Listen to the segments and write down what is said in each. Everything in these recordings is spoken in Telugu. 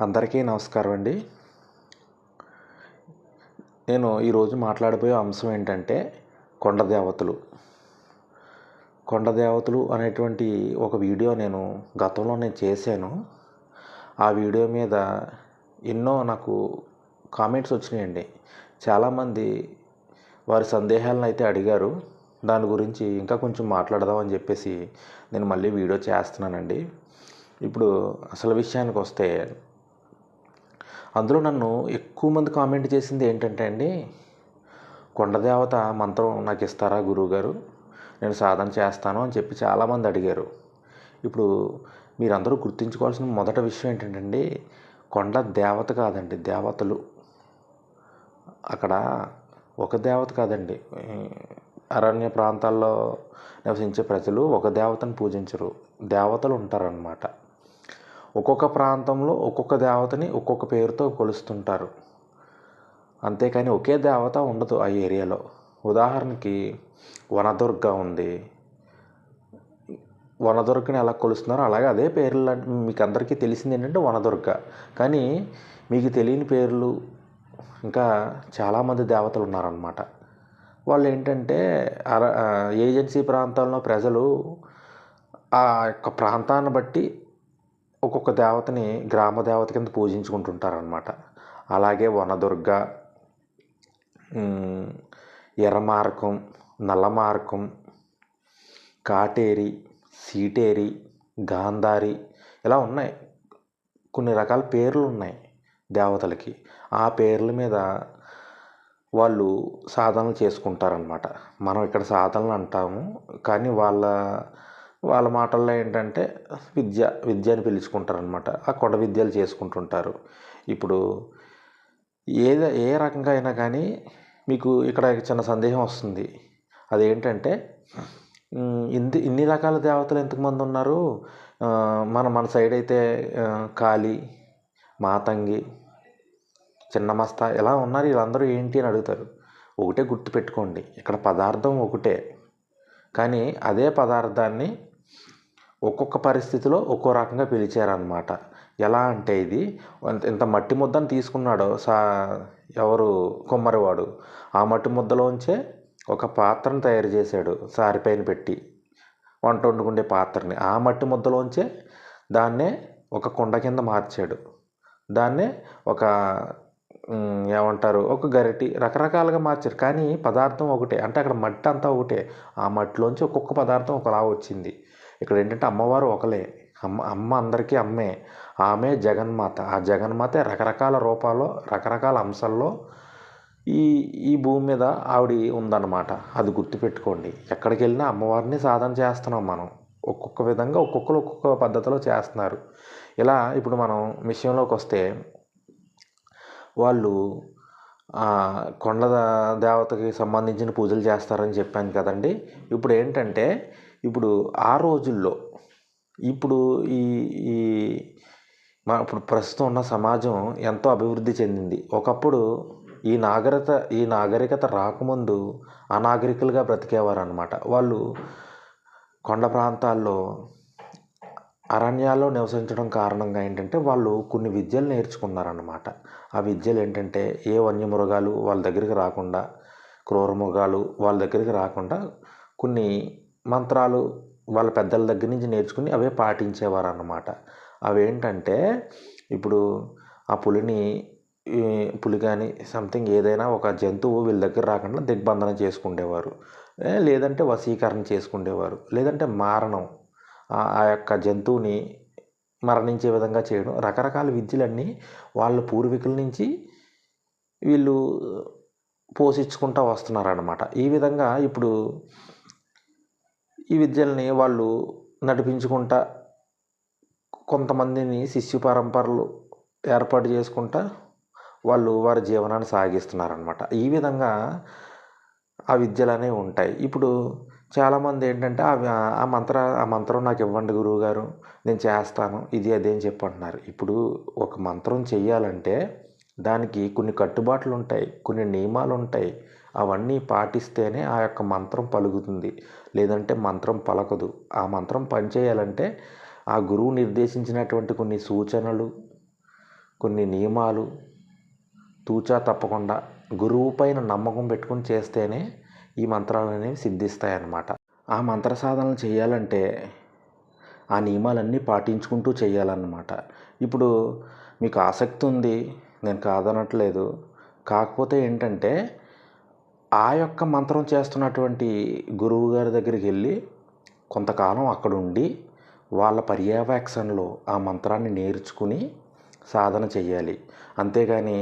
అందరికీ నమస్కారం అండి. నేను ఈరోజు మాట్లాడబోయే అంశం ఏంటంటే కొండ దేవతలు. కొండ దేవతలు అనేటువంటి ఒక వీడియో నేను గతంలో నేను చేశాను. ఆ వీడియో మీద ఎన్నో నాకు కామెంట్స్ వచ్చినాయండి. చాలామంది వారి సందేహాలను అయితే అడిగారు. దాని గురించి ఇంకా కొంచెం మాట్లాడదామని చెప్పేసి నేను మళ్ళీ వీడియో చేస్తున్నానండి. ఇప్పుడు అసలు విషయానికి వస్తే అందులో నన్ను ఎక్కువ మంది కామెంట్ చేసింది ఏంటంటే అండి కొండదేవత మంత్రం నాకు ఇస్తారా గురువుగారు? నేను సాధన చేస్తాను అని చెప్పి చాలామంది అడిగారు. ఇప్పుడు మీరందరూ గుర్తుంచుకోవాల్సిన మొదటి విషయం ఏంటంటే అండి కొండ దేవత కాదండి దేవతలు. అక్కడ ఒక దేవత కాదండి. అరణ్య ప్రాంతాల్లో నివసించే ప్రజలు ఒక దేవతను పూజించరు. దేవతలు ఉంటారన్నమాట. ఒక్కొక్క ప్రాంతంలో ఒక్కొక్క దేవతని ఒక్కొక్క పేరుతో కొలుస్తుంటారు. అంతేకాని ఒకే దేవత ఉండదు ఆ ఏరియాలో. ఉదాహరణకి వనదుర్గ ఉంది. వనదుర్గని ఎలా కొలుస్తున్నారో అలాగే అదే పేర్లు మీకు అందరికీ తెలిసింది ఏంటంటే వనదుర్గ. కానీ మీకు తెలియని పేర్లు ఇంకా చాలామంది దేవతలు ఉన్నారనమాట వాళ్ళు ఏంటంటే అర ఏజెన్సీ ప్రాంతాల్లో ప్రజలు ఆ యొక్క ప్రాంతాన్ని బట్టి ఒక్కొక్క దేవతని గ్రామ దేవత కింద పూజించుకుంటుంటారనమాట అలాగే వనదుర్గ ఎర్రమార్కం నల్లమార్కం కాటేరి సీటేరి గాంధారి ఇలా ఉన్నాయి. కొన్ని రకాల పేర్లు ఉన్నాయి దేవతలకి. ఆ పేర్ల మీద వాళ్ళు సాధనలు చేసుకుంటారనమాట మనం ఇక్కడ సాధనలు అంటాము కానీ వాళ్ళ వాళ్ళ మాటల్లో ఏంటంటే విద్య విద్య అని పిలుచుకుంటారనమాట ఆ కొండ విద్యలు చేసుకుంటుంటారు. ఇప్పుడు ఏది ఏ రకంగా అయినా కానీ మీకు ఇక్కడ చిన్న సందేహం వస్తుంది. అదేంటంటే ఇంది ఇన్ని రకాల దేవతలు ఎంతమంది ఉన్నారు? మన మన సైడ్ అయితే కాళీ మాతంగి చిన్నమస్త ఇలా ఉన్నారు? వీళ్ళందరూ ఏంటి అని అడుగుతారు. ఒకటే గుర్తుపెట్టుకోండి. ఇక్కడ పదార్థం ఒకటే. కానీ అదే పదార్థాన్ని ఒక్కొక్క పరిస్థితిలో ఒక్కో రకంగా పిలిచారనమాట ఎలా అంటే ఇది ఇంత మట్టి ముద్దను తీసుకున్నాడో సా ఎవరు కొమ్మరివాడు ఆ మట్టి ముద్దలోంచే ఒక పాత్రను తయారు చేశాడు సారిపైన పెట్టి వంట వండుకునే పాత్రని. ఆ మట్టి ముద్దలోంచే దాన్నే ఒక కుండ కింద మార్చాడు. దాన్నే ఒక ఏమంటారు ఒక గరిటి రకరకాలుగా మార్చారు. కానీ పదార్థం ఒకటే అంటే అక్కడ మట్టి అంతా ఒకటే. ఆ మట్టిలోంచి ఒక్కొక్క పదార్థం ఒకలా వచ్చింది. ఇక్కడ ఏంటంటే అమ్మవారు ఒకలే అమ్మ అమ్మ అందరికీ అమ్మే. ఆమె జగన్మాత. ఆ జగన్మాత రకరకాల రూపాల్లో రకరకాల అంశాల్లో ఈ ఈ భూమి మీద ఆవిడ ఉందన్నమాట. అది గుర్తుపెట్టుకోండి. ఎక్కడికి వెళ్ళినా అమ్మవారిని సాధన చేస్తున్నాం మనం. ఒక్కొక్క విధంగా ఒక్కొక్కరు ఒక్కొక్క పద్ధతిలో చేస్తున్నారు. ఇలా ఇప్పుడు మనం విషయంలోకి వస్తే వాళ్ళు కొండ దేవతకి సంబంధించిన పూజలు చేస్తారని చెప్పాను కదండి. ఇప్పుడు ఏంటంటే ఇప్పుడు ఆ రోజుల్లో ఇప్పుడు ఈ ఈ మా ఇప్పుడు ప్రస్తుతం ఉన్న సమాజం ఎంతో అభివృద్ధి చెందింది. ఒకప్పుడు ఈ నాగరికత ఈ నాగరికత రాకముందు అనాగరికులుగా బ్రతికేవారు అనమాట వాళ్ళు కొండ ప్రాంతాల్లో అరణ్యాల్లో నివసించడం కారణంగా ఏంటంటే వాళ్ళు కొన్ని విద్యలు నేర్చుకున్నారన్నమాట. ఆ విద్యలు ఏంటంటే ఏ వన్యమృగాలు వాళ్ళ దగ్గరికి రాకుండా క్రూరమృగాలు వాళ్ళ దగ్గరికి రాకుండా కొన్ని మంత్రాలు వాళ్ళ పెద్దల దగ్గర నుంచి నేర్చుకుని అవే పాటించేవారు అన్నమాట అవేంటంటే ఇప్పుడు ఆ పులిని పులి కానీ సంథింగ్ ఏదైనా ఒక జంతువు వీళ్ళ దగ్గర రాకుండా దిగ్బంధనం చేసుకుండేవారు. లేదంటే వశీకరణ చేసుకుండేవారు. లేదంటే మారణం. ఆ యొక్క జంతువుని మరణించే విధంగా చేయడం. రకరకాల విద్యలన్నీ వాళ్ళ పూర్వీకుల నుంచి వీళ్ళు పోషించుకుంటూ వస్తున్నారన్నమాట. ఈ విధంగా ఇప్పుడు ఈ విద్యల్ని వాళ్ళు నడిపించుకుంటా కొంతమందిని శిష్యు పరంపరలు ఏర్పాటు చేసుకుంటా వాళ్ళు వారి జీవనాన్ని సాగిస్తున్నారనమాట ఈ విధంగా ఆ విద్యలు అనేవి ఉంటాయి. ఇప్పుడు చాలామంది ఏంటంటే అవి ఆ మంత్ర ఆ మంత్రం నాకు ఇవ్వండి గురువు గారు నేను చేస్తాను ఇది అదే అని చెప్పి అంటున్నారు. ఇప్పుడు ఒక మంత్రం చేయాలంటే దానికి కొన్ని కట్టుబాట్లు ఉంటాయి కొన్ని నియమాలు ఉంటాయి. అవన్నీ పాటిస్తేనే ఆ యొక్క మంత్రం పలుకుతుంది. లేదంటే మంత్రం పలకదు. ఆ మంత్రం పనిచేయాలంటే ఆ గురువు నిర్దేశించినటువంటి కొన్ని సూచనలు కొన్ని నియమాలు తూచా తప్పకుండా గురువు పైన నమ్మకం పెట్టుకుని చేస్తేనే ఈ మంత్రాలు అనేవి సిద్ధిస్తాయి అన్నమాట ఆ మంత్ర సాధనలు చేయాలంటే ఆ నియమాలన్నీ పాటించుకుంటూ చేయాలన్నమాట. ఇప్పుడు మీకు ఆసక్తి ఉంది నేను కాదనట్లేదు. కాకపోతే ఏంటంటే ఆ యొక్క మంత్రం చేస్తున్నటువంటి గురువు గారి దగ్గరికి వెళ్ళి కొంతకాలం అక్కడ ఉండి వాళ్ళ పర్యవేక్షణలో ఆ మంత్రాన్ని నేర్చుకుని సాధన చేయాలి. అంతేగాని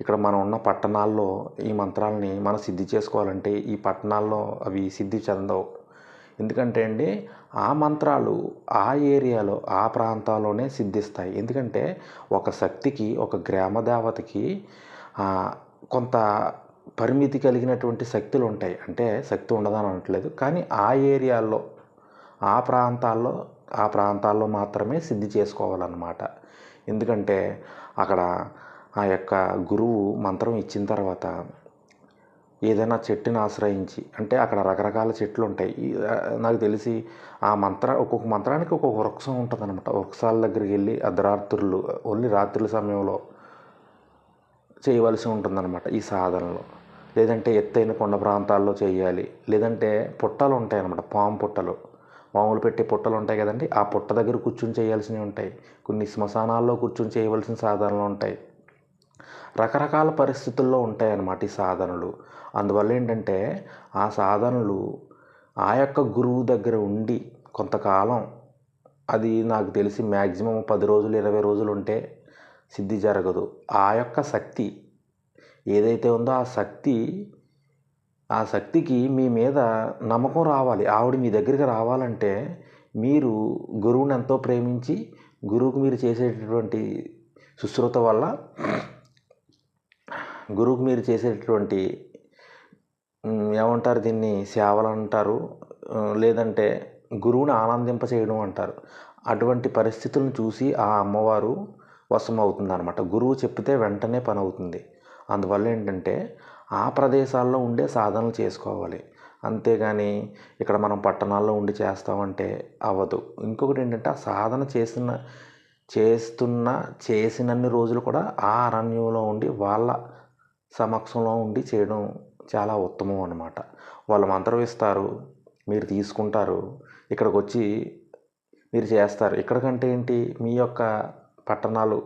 ఇక్కడ మనం ఉన్న పట్టణాల్లో ఈ మంత్రాలని మనం సిద్ధి చేసుకోవాలంటే ఈ పట్టణాల్లో అవి సిద్ధి చెందవు. ఎందుకంటే అండి ఆ మంత్రాలు ఆ ఏరియాలో ఆ ప్రాంతాల్లోనే సిద్ధిస్తాయి. ఎందుకంటే ఒక శక్తికి ఒక గ్రామ దేవతకి కొంత పరిమితి కలిగినటువంటి శక్తులు ఉంటాయి అంటే శక్తి ఉండదని అనట్లేదు. కానీ ఆ ఏరియాల్లో ఆ ప్రాంతాల్లో ఆ ప్రాంతాల్లో మాత్రమే సిద్ధి చేసుకోవాలన్నమాట. ఎందుకంటే అక్కడ ఆ యొక్క గురువు మంత్రం ఇచ్చిన తర్వాత ఏదైనా చెట్టుని ఆశ్రయించి అంటే అక్కడ రకరకాల చెట్లు ఉంటాయి నాకు తెలిసి ఆ మంత్ర ఒక్కొక్క మంత్రానికి ఒక్కొక్క వృక్షం ఉంటుంది అనమాట వృక్షాల దగ్గరికి వెళ్ళి అర్ధరాత్రులు ఓన్లీ రాత్రుల సమయంలో చేయవలసి ఉంటుందన్నమాట ఈ సాధనలో. లేదంటే ఎత్తైన కొండ ప్రాంతాల్లో చేయాలి. లేదంటే పుట్టలు ఉంటాయన్నమాట పాము పుట్టలు. పాములు పెట్టే పుట్టలు ఉంటాయి కదండి ఆ పుట్ట దగ్గర కూర్చుని చేయాల్సినవి ఉంటాయి. కొన్ని శ్మశానాల్లో కూర్చుని చేయవలసిన సాధనలు ఉంటాయి. రకరకాల పరిస్థితుల్లో ఉంటాయన్నమాట ఈ సాధనలు. అందువల్ల ఏంటంటే ఆ సాధనలు ఆ యొక్క గురువు దగ్గర ఉండి కొంతకాలం అది నాకు తెలిసి మ్యాక్సిమం పది రోజులు ఇరవై రోజులు ఉంటే సిద్ధి జరగదు. ఆ యొక్క శక్తి ఏదైతే ఉందో ఆ శక్తి ఆ శక్తికి మీ మీద నమ్మకం రావాలి. ఆవిడ మీ దగ్గరికి రావాలంటే మీరు గురువుని ఎంతో ప్రేమించి గురువుకు మీరు చేసేటటువంటి శుశ్రూత వల్ల గురువుకు మీరు చేసేటటువంటి ఏమంటారు దీన్ని? సేవలు అంటారు. లేదంటే గురువుని ఆనందింప చేయడం అంటారు. అటువంటి పరిస్థితులను చూసి ఆ అమ్మవారు వశం అవుతుంది అనమాట గురువు చెప్తే వెంటనే పని అవుతుంది అందువల్ల ఏంటంటే ఆ ప్రదేశాల్లో ఉండే సాధనలు చేసుకోవాలి. అంతేగాని ఇక్కడ మనం పట్టణాల్లో ఉండి చేస్తామంటే అవ్వదు. ఇంకొకటి ఏంటంటే ఆ సాధన చేసిన చేస్తున్న చేసినన్ని రోజులు కూడా ఆ అరణ్యంలో ఉండి వాళ్ళ సమక్షంలో ఉండి చేయడం చాలా ఉత్తమం అనమాట వాళ్ళు మంత్రం ఇస్తారు మీరు తీసుకుంటారు ఇక్కడికి వచ్చి మీరు చేస్తారు. ఇక్కడికంటే ఏంటి మీ యొక్క పట్టణాలు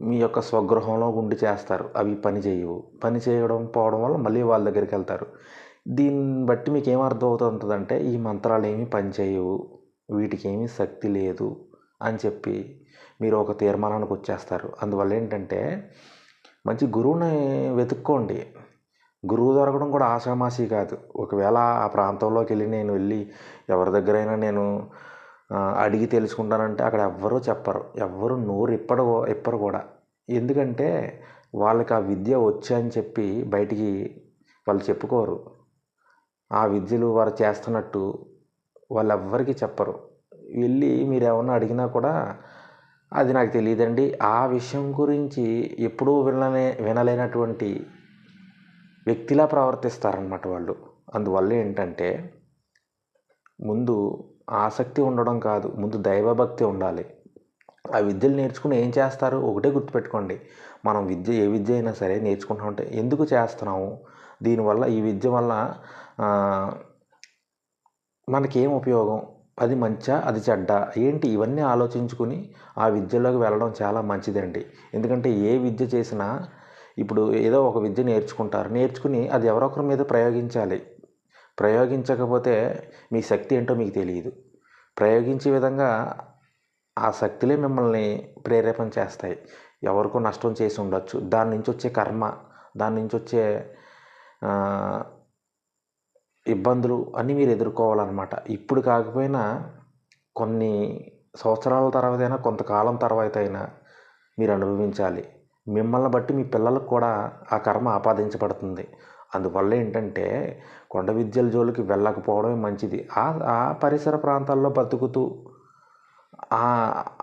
మీ యొక్క స్వగృహంలో ఉండి చేస్తారు. అవి పని చేయవు. పని చేయడం పోవడం వల్ల మళ్ళీ వాళ్ళ దగ్గరికి వెళ్తారు. దీన్ని బట్టి మీకు ఏం అర్థమవుతుందంటే ఈ మంత్రాలు ఏమీ పనిచేయవు వీటికి ఏమీ శక్తి లేదు అని చెప్పి మీరు ఒక తీర్మానానికి వచ్చేస్తారు. అందువల్ల ఏంటంటే మంచి గురువుని వెతుక్కోండి. గురువు దొరకడం కూడా ఆషామాషి కాదు. ఒకవేళ ఆ ప్రాంతంలోకి వెళ్ళి నేను వెళ్ళి ఎవరి దగ్గరైనా నేను అడిగి తెలుసుకుంటానంటే అక్కడ ఎవ్వరూ చెప్పరు. ఎవ్వరు నోరు ఇప్పడు ఇప్పరు కూడా. ఎందుకంటే వాళ్ళకి ఆ విద్య వచ్చని చెప్పి బయటికి వాళ్ళు చెప్పుకోరు. ఆ విద్యలు వారు చేస్తున్నట్టు వాళ్ళు ఎవ్వరికి చెప్పరు. వెళ్ళి మీరు ఏమన్నా అడిగినా కూడా అది నాకు తెలియదండి. ఆ విషయం గురించి ఎప్పుడూ వినలే వినలేనటువంటి వ్యక్తిలా ప్రవర్తిస్తారన్నమాట వాళ్ళు. అందువల్ల ఏంటంటే ముందు ఆసక్తి ఉండడం కాదు. ముందు దైవభక్తి ఉండాలి. ఆ విద్యలు నేర్చుకుని ఏం చేస్తారు? ఒకటే గుర్తుపెట్టుకోండి. మనం విద్య ఏ విద్య అయినా సరే నేర్చుకుంటామంటే ఎందుకు చేస్తున్నాము? దీనివల్ల ఈ విద్య వల్ల మనకేం ఉపయోగం? అది మంచా? అది చెడ్డ? ఏంటి? ఇవన్నీ ఆలోచించుకుని ఆ విద్యలోకి వెళ్ళడం చాలా మంచిదండి. ఎందుకంటే ఏ విద్య చేసినా ఇప్పుడు ఏదో ఒక విద్య నేర్చుకుంటారు. నేర్చుకుని అది ఎవరొకరి మీద ప్రయోగించాలి. ప్రయోగించకపోతే మీ శక్తి ఏంటో మీకు తెలియదు. ప్రయోగించే విధంగా ఆ శక్తులే మిమ్మల్ని ప్రేరేపణ చేస్తాయి. ఎవరికో నష్టం చేసి ఉండొచ్చు. దాని నుంచి వచ్చే కర్మ దాని నుంచి వచ్చే ఇబ్బందులు అన్నీ మీరు ఎదుర్కోవాలన్నమాట. ఇప్పుడు కాకపోయినా కొన్ని సంవత్సరాల తర్వాత అయినా కొంతకాలం తర్వాత అయినా మీరు అనుభవించాలి. మిమ్మల్ని బట్టి మీ పిల్లలకు కూడా ఆ కర్మ ఆపాదించబడుతుంది. అందువల్ల ఏంటంటే కొండ విద్యల జోలికి వెళ్ళకపోవడమే మంచిది. ఆ ఆ పరిసర ప్రాంతాల్లో బతుకుతూ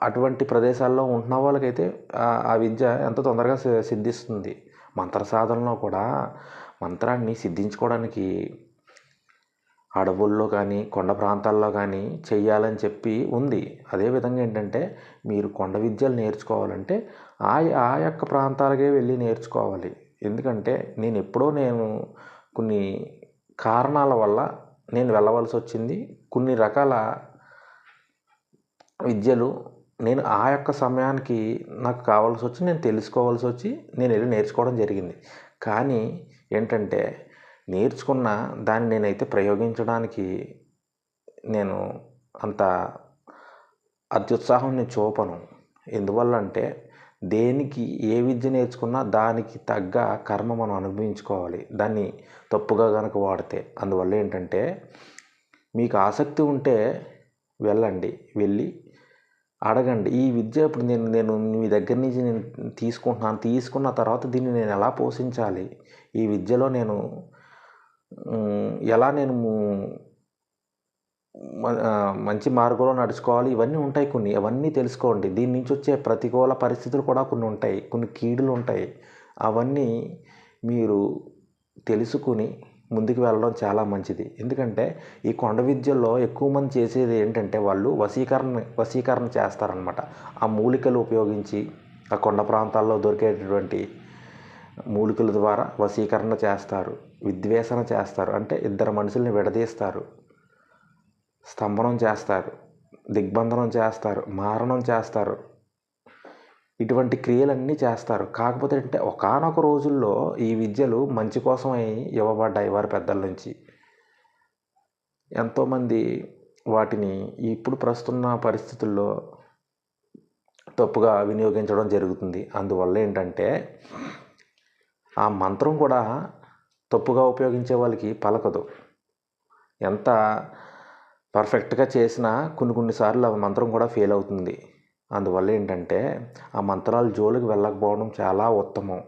అటువంటి ప్రదేశాల్లో ఉంటున్న వాళ్ళకైతే ఆ విద్య ఎంత తొందరగా సిద్ధిస్తుంది. మంత్ర సాధనలో కూడా మంత్రాన్ని సిద్ధించుకోవడానికి అడవుల్లో కానీ కొండ ప్రాంతాల్లో కానీ చెయ్యాలని చెప్పి ఉంది. అదేవిధంగా ఏంటంటే మీరు కొండ విద్యలు నేర్చుకోవాలంటే ఆ ఆ యొక్క ప్రాంతాలకే వెళ్ళి నేర్చుకోవాలి. ఎందుకంటే నేను ఎప్పుడో నేను కొన్ని కారణాల వల్ల నేను వెళ్ళవలసి వచ్చింది కొన్ని రకాల విద్యలు నేను ఆ యొక్క సమయానికి నాకు కావాల్సి వచ్చి నేను తెలుసుకోవాల్సి వచ్చి నేను వెళ్ళి నేర్చుకోవడం జరిగింది. కానీ ఏంటంటే నేర్చుకున్న దాన్ని నేనైతే ప్రయోగించడానికి నేను అంత అత్యుత్సాహం నేను చూపను. ఎందువల్ల అంటే దేనికి ఏ విద్య నేర్చుకున్నా దానికి తగ్గ కర్మ మనం అనుభవించుకోవాలి. దాన్ని తప్పుగా కనుక వాడితే. అందువల్ల ఏంటంటే మీకు ఆసక్తి ఉంటే వెళ్ళండి వెళ్ళి అడగండి. ఈ విద్య ఇప్పుడు నేను నేను మీ దగ్గర నుంచి నేను తీసుకుంటున్నాను. తీసుకున్న తర్వాత దీన్ని నేను ఎలా పోషించాలి? ఈ విద్యలో నేను ఎలా నేను మంచి మార్గంలో నడుచుకోవాలి. ఇవన్నీ ఉంటాయి కొన్ని. అవన్నీ తెలుసుకోండి. దీని నుంచి వచ్చే ప్రతికూల పరిస్థితులు కూడా కొన్ని ఉంటాయి. కొన్ని కీడులు ఉంటాయి. అవన్నీ మీరు తెలుసుకుని ముందుకు వెళ్ళడం చాలా మంచిది. ఎందుకంటే ఈ కొండ విద్యల్లో ఎక్కువ మంది చేసేది ఏంటంటే వాళ్ళు వశీకరణ వశీకరణ చేస్తారనమాట ఆ మూలికలు ఉపయోగించి ఆ కొండ ప్రాంతాల్లో దొరికేటటువంటి మూలికల ద్వారా వశీకరణ చేస్తారు. విద్వేషణ చేస్తారు. అంటే ఇద్దరు మనుషుల్ని విడదీస్తారు. స్తంభనం చేస్తారు దిగ్బంధనం చేస్తారు మారణం చేస్తారు. ఇటువంటి క్రియలన్నీ చేస్తారు. కాకపోతే అంటే ఒకనొక రోజుల్లో ఈ విద్యలు మంచి కోసమై ఇవ్వబడ్డాయి వారి పెద్దల నుంచి. ఎంతోమంది వాటిని ఇప్పుడు ప్రస్తున్న పరిస్థితుల్లో తప్పుగా వినియోగించడం జరుగుతుంది. అందువల్ల ఏంటంటే ఆ మంత్రం కూడా తప్పుగా ఉపయోగించే వాళ్ళకి పలకదు. ఎంత పర్ఫెక్ట్గా చేసినా కొన్ని కొన్నిసార్లు ఆ మంత్రం కూడా ఫెయిల్ అవుతుంది. అందువల్ల ఏంటంటే ఆ మంత్రాలు జోలికి వెళ్ళకపోవడం చాలా ఉత్తమం.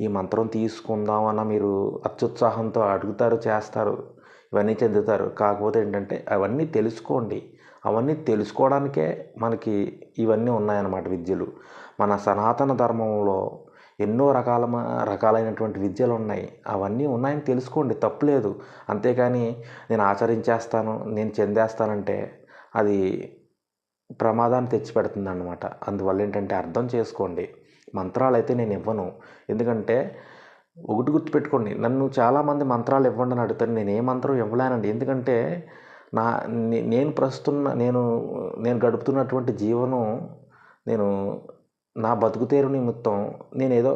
ఈ మంత్రం తీసుకుందామన్న మీరు అత్యుత్సాహంతో అడుగుతారు చేస్తారు ఇవన్నీ చెందుతారు. కాకపోతే ఏంటంటే అవన్నీ తెలుసుకోండి. అవన్నీ తెలుసుకోవడానికే మనకి ఇవన్నీ ఉన్నాయన్నమాట విద్యలు. మన సనాతన ధర్మంలో ఎన్నో రకాల రకాలైనటువంటి విద్యలు ఉన్నాయి అవన్నీ ఉన్నాయని తెలుసుకోండి తప్పులేదు. అంతేకాని నేను ఆచరించేస్తాను నేను చెందేస్తానంటే అది ప్రమాదాన్ని తెచ్చిపెడుతుంది అనమాట అందువల్ల ఏంటంటే అర్థం చేసుకోండి. మంత్రాలు అయితే నేను ఇవ్వను. ఎందుకంటే ఒకటి గుర్తుపెట్టుకోండి నన్ను చాలామంది మంత్రాలు ఇవ్వండి అని అడుగుతారు నేను ఏ మంత్రం ఇవ్వలేనండి. ఎందుకంటే నా నేను ప్రస్తుతం నేను నేను గడుపుతున్నటువంటి జీవనం నేను నా బతుకుతేరు నిమిత్తం నేను ఏదో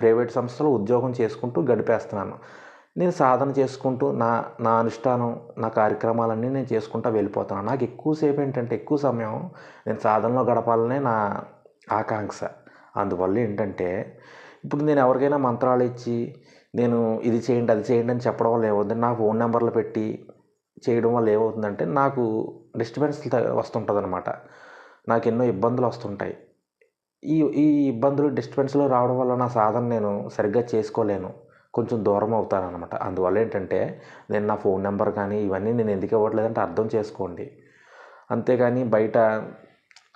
ప్రైవేట్ సంస్థలో ఉద్యోగం చేసుకుంటూ గడిపేస్తున్నాను. నేను సాధన చేసుకుంటూ నా నా అనుష్ఠానం నా కార్యక్రమాలన్నీ నేను చేసుకుంటూ వెళ్ళిపోతాను నాకు ఎక్కువసేపు ఏంటంటే ఎక్కువ సమయం నేను సాధనలో గడపాలనే నా ఆకాంక్ష. అందువల్ల ఏంటంటే ఇప్పుడు నేను ఎవరికైనా మంత్రాలు ఇచ్చి నేను ఇది చేయండి అది చేయండి అని చెప్పడం వల్ల ఏమవుతుంది? నా ఫోన్ నెంబర్లు పెట్టి చేయడం వల్ల ఏమవుతుందంటే నాకు డిస్టర్బెన్స్ వస్తుంటుంది అనమాట నాకు ఎన్నో ఇబ్బందులు వస్తుంటాయి. ఈ ఈ ఇబ్బందులు డిస్టర్బెన్స్లో రావడం వల్ల నా సాధన నేను సరిగ్గా చేసుకోలేను. కొంచెం దూరం అవుతాను అనమాట అందువల్ల ఏంటంటే నేను నా ఫోన్ నెంబర్ కానీ ఇవన్నీ నేను ఎందుకు ఇవ్వట్లేదంటే అర్థం చేసుకోండి. అంతేగాని బయట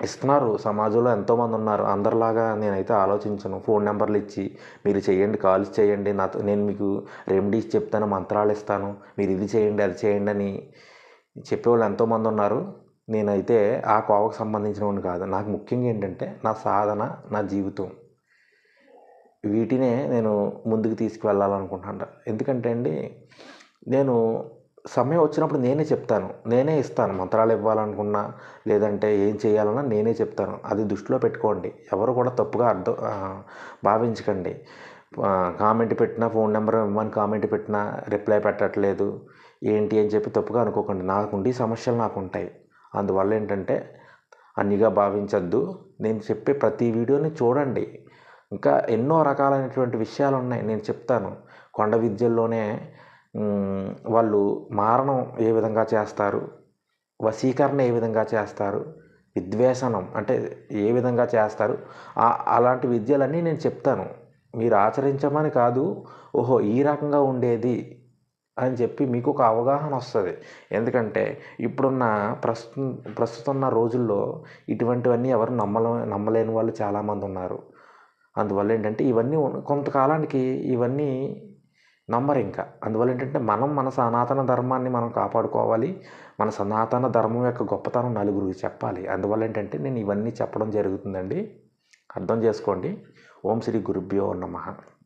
ఇస్తున్నారు. సమాజంలో ఎంతోమంది ఉన్నారు. అందరిలాగా నేనైతే ఆలోచించను. ఫోన్ నెంబర్లు ఇచ్చి మీరు చేయండి కాల్స్ చేయండి నాతో నేను మీకు రెమెడీస్ చెప్తాను మంత్రాలు ఇస్తాను మీరు ఇది చేయండి అది చేయండి అని చెప్పేవాళ్ళు ఎంతోమంది ఉన్నారు. నేనైతే ఆ కోవకు సంబంధించిన కాదు. నాకు ముఖ్యంగా ఏంటంటే నా సాధన నా జీవితం. వీటినే నేను ముందుకు తీసుకువెళ్ళాలనుకుంటున్నాను. ఎందుకంటే అండి నేను సమయం వచ్చినప్పుడు నేనే చెప్తాను. నేనే ఇస్తాను. మంత్రాలు ఇవ్వాలనుకున్నా లేదంటే ఏం చేయాలన్నా నేనే చెప్తాను. అది దృష్టిలో పెట్టుకోండి. ఎవరు కూడా తప్పుగా అర్థం భావించకండి. కామెంట్ పెట్టినా ఫోన్ నెంబర్ ఇవ్వమని కామెంట్ పెట్టినా రిప్లై పెట్టట్లేదు. ఏంటి అని చెప్పి తప్పుగా అనుకోకండి. నాకు ఉండి సమస్యలు నాకు ఉంటాయి అందువల్ల ఏంటంటే అన్నిగా భావించద్దు. నేను చెప్పే ప్రతి వీడియోని చూడండి. ఇంకా ఎన్నో రకాలైనటువంటి విషయాలు ఉన్నాయి నేను చెప్తాను. కొండ విద్యల్లోనే వాళ్ళు మారణం ఏ విధంగా చేస్తారు? వశీకరణ ఏ విధంగా చేస్తారు? విద్వేషణం అంటే ఏ విధంగా చేస్తారు? అలాంటి విద్యలన్నీ నేను చెప్తాను. మీరు ఆచరించమని కాదు ఓహో ఈ రకంగా ఉండేది. అని చెప్పి మీకు ఒక అవగాహన వస్తుంది. ఎందుకంటే ఇప్పుడున్న ప్రస్తుతం ప్రస్తుతం ఉన్న రోజుల్లో ఇటువంటివన్నీ ఎవరు నమ్మలే నమ్మలేని వాళ్ళు చాలామంది ఉన్నారు. అందువల్ల ఏంటంటే ఇవన్నీ కొంతకాలానికి ఇవన్నీ నమ్మరు ఇంకా అందువల్ల ఏంటంటే మనం మన సనాతన ధర్మాన్ని మనం కాపాడుకోవాలి. మన సనాతన ధర్మం యొక్క గొప్పతనం నలుగురికి చెప్పాలి. అందువల్ల ఏంటంటే నేను ఇవన్నీ చెప్పడం జరుగుతుందండి. అర్థం చేసుకోండి. ఓం శ్రీ గురుభ్యో నమః.